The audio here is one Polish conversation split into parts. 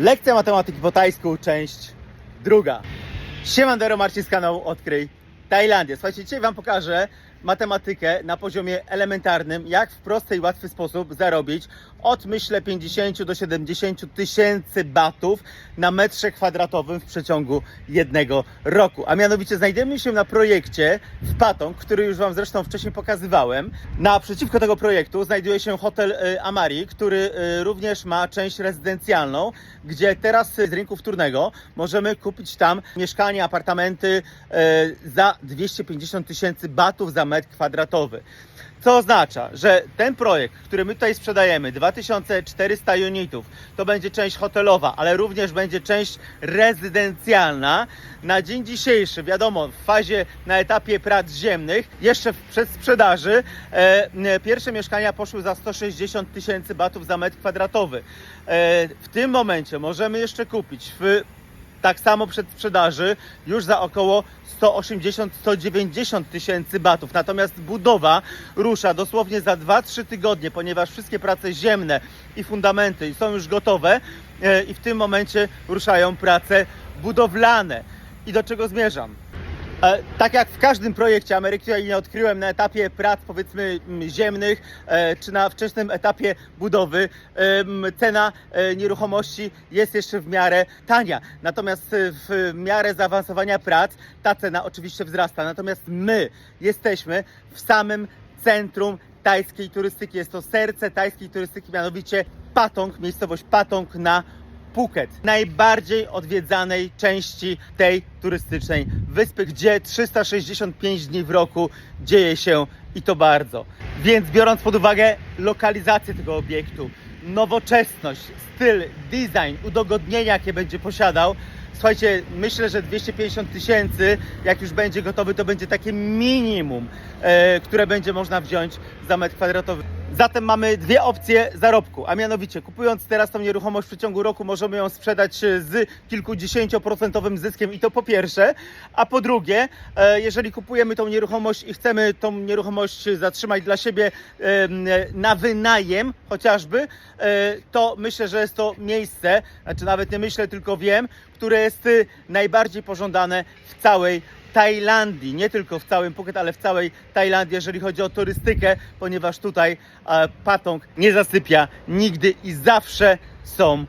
Lekcja matematyki po tajsku, część druga. Siemandero, Marcin z kanału Odkryj Tajlandię. Słuchajcie, dzisiaj Wam pokażę matematykę na poziomie elementarnym, jak w prosty i łatwy sposób zarobić od myślę 50 do 70 tysięcy batów na metrze kwadratowym w przeciągu jednego roku. A mianowicie znajdujemy się na projekcie w Patong, który już Wam zresztą wcześniej pokazywałem. Naprzeciwko tego projektu znajduje się hotel y, Amari, który y, również ma część rezydencjalną, gdzie teraz z rynku wtórnego możemy kupić tam mieszkanie, apartamenty y, za 250 tysięcy batów za metr kwadratowy. Co oznacza, że ten projekt, który my tutaj sprzedajemy, 2400 unitów, to będzie część hotelowa, ale również będzie część rezydencjalna. Na dzień dzisiejszy, wiadomo, w fazie, na etapie prac ziemnych, jeszcze w przedsprzedaży, e, e, pierwsze mieszkania poszły za 160 tysięcy batów za metr kwadratowy. E, w tym momencie możemy jeszcze kupić w tak samo przed sprzedaży już za około 180-190 tysięcy batów. Natomiast budowa rusza dosłownie za 2-3 tygodnie, ponieważ wszystkie prace ziemne i fundamenty są już gotowe e, i w tym momencie ruszają prace budowlane. I do czego zmierzam? E, Tak jak w każdym projekcie Ameryki, nie odkryłem na etapie prac powiedzmy ziemnych, e, czy na wczesnym etapie budowy, em, cena e, nieruchomości jest jeszcze w miarę tania. Natomiast e, w miarę zaawansowania prac ta cena oczywiście wzrasta. Natomiast my jesteśmy w samym centrum tajskiej turystyki. Jest to serce tajskiej turystyki, mianowicie Patong, miejscowość Patong na Phuket, najbardziej odwiedzanej części tej turystycznej wyspy, gdzie 365 dni w roku dzieje się i to bardzo. Więc biorąc pod uwagę lokalizację tego obiektu, nowoczesność, styl, design, udogodnienia, jakie będzie posiadał, Słuchajcie, myślę, że 250 tysięcy, jak już będzie gotowy, to będzie takie minimum, e, które będzie można wziąć za metr kwadratowy. Zatem mamy dwie opcje zarobku, a mianowicie kupując teraz tą nieruchomość w przeciągu roku możemy ją sprzedać e, z kilkudziesięcioprocentowym zyskiem i to po pierwsze, a po drugie, e, jeżeli kupujemy tą nieruchomość i chcemy tą nieruchomość zatrzymać dla siebie na wynajem chociażby, e, to myślę, że jest to miejsce, znaczy nawet nie myślę, tylko wiem, które jest y, najbardziej pożądane w całej Tajlandii, nie tylko w całym Phuket, ale w całej Tajlandii, jeżeli chodzi o turystykę, ponieważ tutaj e, Patong nie zasypia nigdy i zawsze są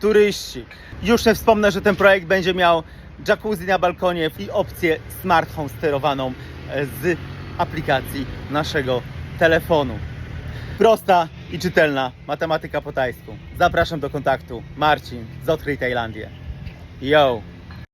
turyści. Już nie wspomnę, że ten projekt będzie miał jacuzzi na balkonie i opcję smart home sterowaną e, z aplikacji naszego telefonu. Prosta i czytelna matematyka po tajsku. Zapraszam do kontaktu. Marcin z Odkryj Tajlandię. Yo!